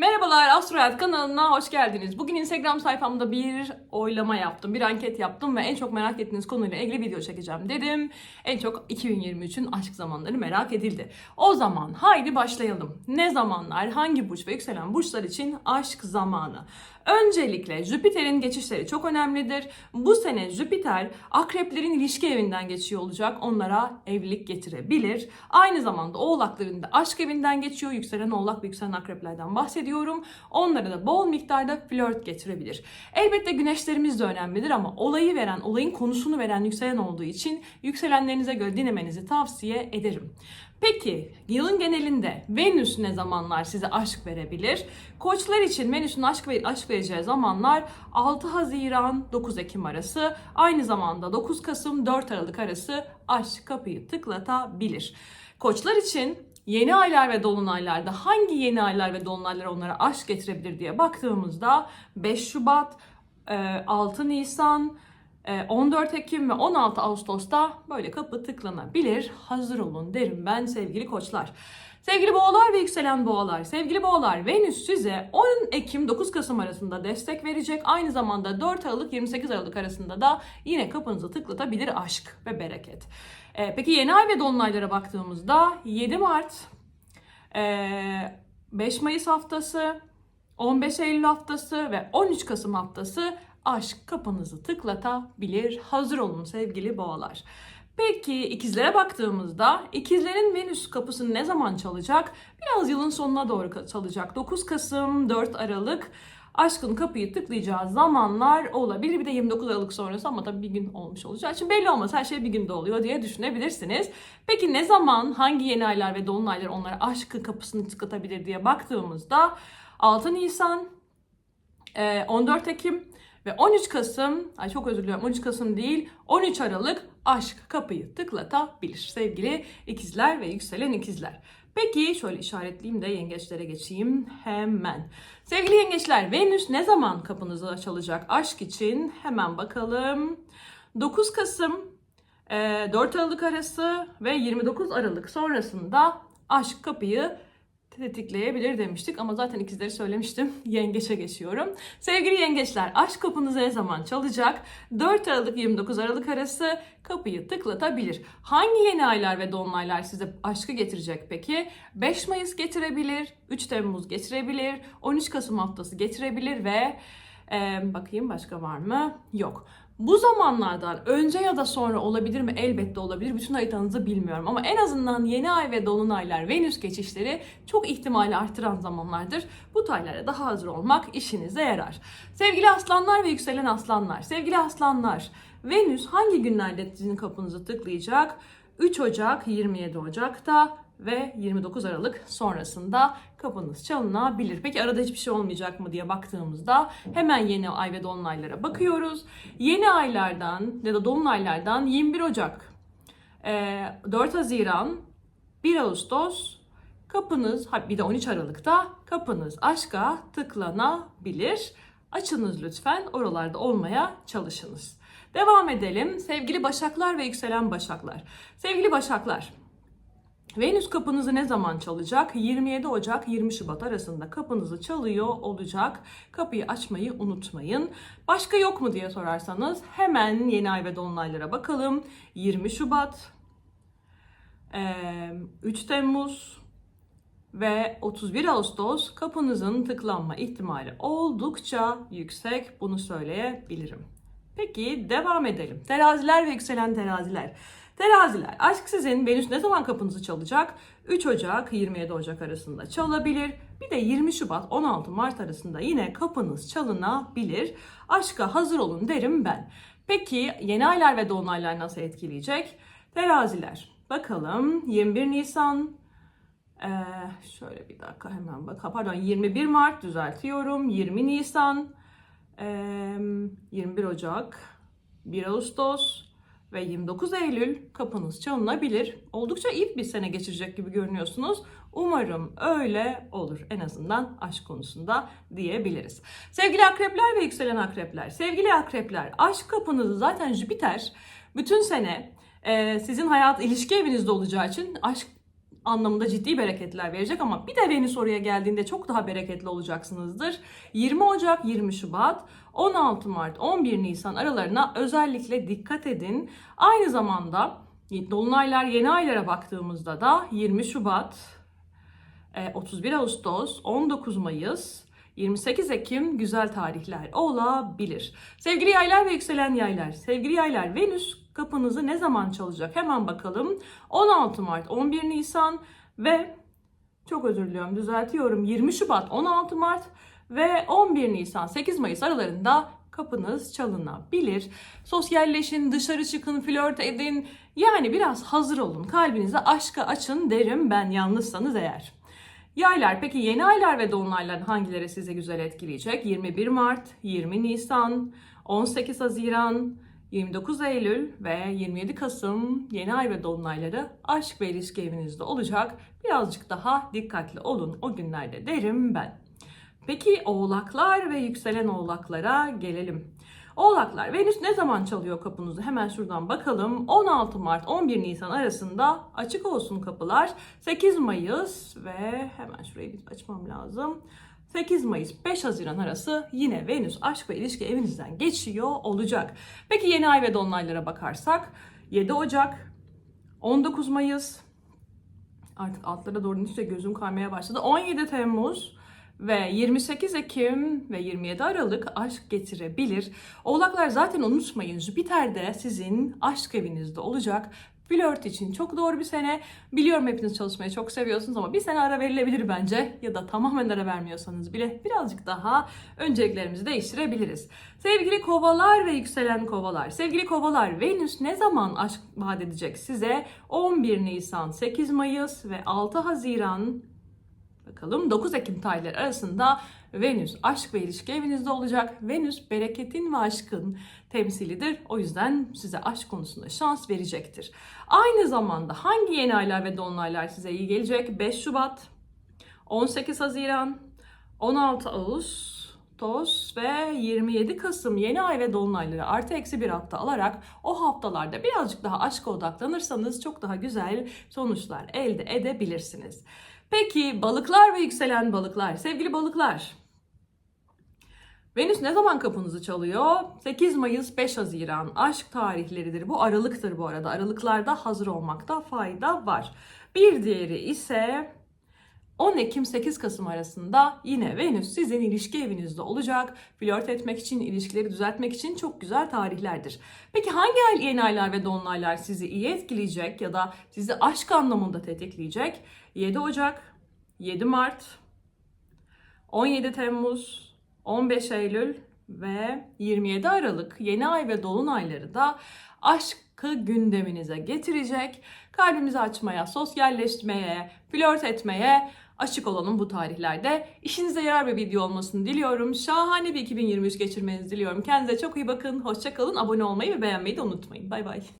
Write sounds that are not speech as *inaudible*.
Merhabalar Astro Hayat kanalına hoş geldiniz. Bugün Instagram sayfamda bir oylama yaptım, bir anket yaptım ve en çok merak ettiğiniz konuyla ilgili video çekeceğim dedim. En çok 2023'ün aşk zamanları merak edildi. O zaman haydi başlayalım. Ne zamanlar, hangi burç ve yükselen burçlar için aşk zamanı? Öncelikle Jüpiter'in geçişleri çok önemlidir. Bu sene Jüpiter akreplerin ilişki evinden geçiyor olacak. Onlara evlilik getirebilir. Aynı zamanda oğlakların da aşk evinden geçiyor. Yükselen oğlak ve yükselen akreplerden bahsediyorum. Onlara da bol miktarda flört getirebilir. Elbette güneşlerimiz de önemlidir ama olayı veren, olayın konusunu veren yükselen olduğu için yükselenlerinize göre dinlemenizi tavsiye ederim. Peki yılın genelinde Venüs ne zamanlar size aşk verebilir? Koçlar için Venüs'ün aşk ve aşk vereceği zamanlar 6 Haziran 9 Ekim arası, aynı zamanda 9 Kasım 4 Aralık arası aşk kapıyı tıklatabilir. Koçlar için yeni aylar ve dolunaylarda hangi yeni aylar ve dolunaylar onlara aşk getirebilir diye baktığımızda 5 Şubat, e, 6 Nisan, e, 14 Ekim ve 16 Ağustos'ta böyle kapı tıklanabilir. Hazır olun derim ben sevgili koçlar. Sevgili boğalar ve yükselen boğalar, sevgili boğalar Venüs size 10 Ekim 9 Kasım arasında destek verecek. Aynı zamanda 4 Aralık 28 Aralık arasında da yine kapınızı tıklatabilir aşk ve bereket. E, peki yeni ay ve dolunaylara baktığımızda 7 Mart, e, 5 Mayıs haftası, 15 Eylül haftası ve 13 Kasım haftası aşk kapınızı tıklatabilir. Hazır olun sevgili boğalar. Peki ikizlere baktığımızda ikizlerin Venüs kapısını ne zaman çalacak? Biraz yılın sonuna doğru çalacak. 9 Kasım, 4 Aralık aşkın kapıyı tıklayacağı zamanlar olabilir. Bir de 29 Aralık sonrası ama tabii bir gün olmuş olacağı için belli olmaz. Her şey bir günde oluyor diye düşünebilirsiniz. Peki ne zaman, hangi yeni aylar ve dolunaylar onlara aşkın kapısını tıklatabilir diye baktığımızda 6 Nisan, 14 Ekim ve 13 Kasım, ay çok özür diliyorum 13 Kasım değil 13 Aralık aşk kapıyı tıklatabilir sevgili ikizler ve yükselen ikizler. Peki şöyle işaretleyeyim de yengeçlere geçeyim hemen. Sevgili yengeçler Venüs ne zaman kapınızı çalacak aşk için hemen bakalım. 9 Kasım 4 Aralık arası ve 29 Aralık sonrasında aşk kapıyı tetikleyebilir demiştik ama zaten ikizleri söylemiştim. *laughs* Yengeçe geçiyorum. Sevgili yengeçler aşk kapınızı ne zaman çalacak? 4 Aralık 29 Aralık arası kapıyı tıklatabilir. Hangi yeni aylar ve dolunaylar size aşkı getirecek peki? 5 Mayıs getirebilir, 3 Temmuz getirebilir, 13 Kasım haftası getirebilir ve e, bakayım başka var mı? Yok. Bu zamanlardan önce ya da sonra olabilir mi? Elbette olabilir. Bütün haritanızı bilmiyorum. Ama en azından yeni ay ve dolunaylar, Venüs geçişleri çok ihtimali artıran zamanlardır. Bu taylara daha hazır olmak işinize yarar. Sevgili aslanlar ve yükselen aslanlar, sevgili aslanlar, Venüs hangi günlerde sizin kapınızı tıklayacak? 3 Ocak, 27 Ocak'ta ve 29 Aralık sonrasında kapınız çalınabilir. Peki arada hiçbir şey olmayacak mı diye baktığımızda hemen yeni ay ve dolunaylara bakıyoruz. Yeni aylardan ya da dolunaylardan 21 Ocak, 4 Haziran, 1 Ağustos kapınız, bir de 13 Aralık'ta kapınız aşka tıklanabilir. Açınız lütfen oralarda olmaya çalışınız. Devam edelim. Sevgili Başaklar ve yükselen Başaklar. Sevgili Başaklar, Venüs kapınızı ne zaman çalacak? 27 Ocak 20 Şubat arasında kapınızı çalıyor olacak. Kapıyı açmayı unutmayın. Başka yok mu diye sorarsanız hemen yeni ay ve dolunaylara bakalım. 20 Şubat, 3 Temmuz ve 31 Ağustos kapınızın tıklanma ihtimali oldukça yüksek. Bunu söyleyebilirim. Peki devam edelim. Teraziler ve yükselen teraziler. Teraziler, aşk sizin Venüs ne zaman kapınızı çalacak? 3 Ocak 27 Ocak arasında çalabilir. Bir de 20 Şubat 16 Mart arasında yine kapınız çalınabilir. Aşka hazır olun derim ben. Peki yeni aylar ve dolunaylar nasıl etkileyecek? Teraziler, bakalım 21 Nisan, ee, şöyle bir dakika hemen bak. Pardon 21 Mart düzeltiyorum. 20 Nisan, 21 Ocak, 1 Ağustos ve 29 Eylül kapınız çalınabilir. Oldukça iyi bir sene geçirecek gibi görünüyorsunuz. Umarım öyle olur. En azından aşk konusunda diyebiliriz. Sevgili akrepler ve yükselen akrepler. Sevgili akrepler aşk kapınızı zaten Jüpiter bütün sene sizin hayat ilişki evinizde olacağı için aşk anlamında ciddi bereketler verecek ama bir de Venüs oraya geldiğinde çok daha bereketli olacaksınızdır. 20 Ocak, 20 Şubat, 16 Mart, 11 Nisan aralarına özellikle dikkat edin. Aynı zamanda dolunaylar yeni aylara baktığımızda da 20 Şubat, e, 31 Ağustos, 19 Mayıs, 28 Ekim güzel tarihler olabilir. Sevgili yaylar ve yükselen yaylar, sevgili yaylar Venüs kapınızı ne zaman çalacak? Hemen bakalım. 16 Mart, 11 Nisan ve çok özür diliyorum düzeltiyorum 20 Şubat, 16 Mart ve 11 Nisan, 8 Mayıs aralarında kapınız çalınabilir. Sosyalleşin, dışarı çıkın, flört edin. Yani biraz hazır olun. Kalbinizi aşka açın derim ben yalnızsanız eğer. Yaylar peki yeni aylar ve dolunayların hangileri size güzel etkileyecek? 21 Mart, 20 Nisan, 18 Haziran, 29 Eylül ve 27 Kasım yeni ay ve dolunayları aşk ve ilişki evinizde olacak. Birazcık daha dikkatli olun o günlerde derim ben. Peki oğlaklar ve yükselen oğlaklara gelelim. Oğlaklar Venüs ne zaman çalıyor kapınızı? Hemen şuradan bakalım. 16 Mart 11 Nisan arasında açık olsun kapılar. 8 Mayıs ve hemen şurayı bir açmam lazım. 8 Mayıs 5 Haziran arası yine Venüs aşk ve ilişki evinizden geçiyor olacak. Peki yeni ay ve dolunaylara bakarsak 7 Ocak 19 Mayıs artık altlara doğru inişte gözüm kaymaya başladı. 17 Temmuz ve 28 Ekim ve 27 Aralık aşk getirebilir. Oğlaklar zaten unutmayın Jüpiter de sizin aşk evinizde olacak. Flört için çok doğru bir sene. Biliyorum hepiniz çalışmayı çok seviyorsunuz ama bir sene ara verilebilir bence. Ya da tamamen ara vermiyorsanız bile birazcık daha önceliklerimizi değiştirebiliriz. Sevgili kovalar ve yükselen kovalar. Sevgili kovalar Venüs ne zaman aşk vaat edecek size? 11 Nisan, 8 Mayıs ve 6 Haziran Bakalım 9 Ekim tarihleri arasında Venüs aşk ve ilişki evinizde olacak. Venüs bereketin ve aşkın temsilidir. O yüzden size aşk konusunda şans verecektir. Aynı zamanda hangi yeni aylar ve dolunaylar size iyi gelecek? 5 Şubat, 18 Haziran, 16 Ağustos ve 27 Kasım yeni ay ve dolunayları artı eksi bir hafta alarak o haftalarda birazcık daha aşka odaklanırsanız çok daha güzel sonuçlar elde edebilirsiniz. Peki balıklar ve yükselen balıklar. Sevgili balıklar. Venüs ne zaman kapınızı çalıyor? 8 Mayıs 5 Haziran aşk tarihleridir. Bu aralıktır bu arada. Aralıklarda hazır olmakta fayda var. Bir diğeri ise 10 Ekim 8 Kasım arasında yine Venüs sizin ilişki evinizde olacak. Flört etmek için, ilişkileri düzeltmek için çok güzel tarihlerdir. Peki hangi yeni aylar ve dolunaylar sizi iyi etkileyecek ya da sizi aşk anlamında tetikleyecek? 7 Ocak, 7 Mart, 17 Temmuz, 15 Eylül ve 27 Aralık yeni ay ve dolunayları da aşkı gündeminize getirecek. Kalbimizi açmaya, sosyalleşmeye, flört etmeye açık olalım bu tarihlerde. İşinize yarar bir video olmasını diliyorum. Şahane bir 2023 geçirmenizi diliyorum. Kendinize çok iyi bakın. Hoşça kalın. Abone olmayı ve beğenmeyi de unutmayın. Bay bay.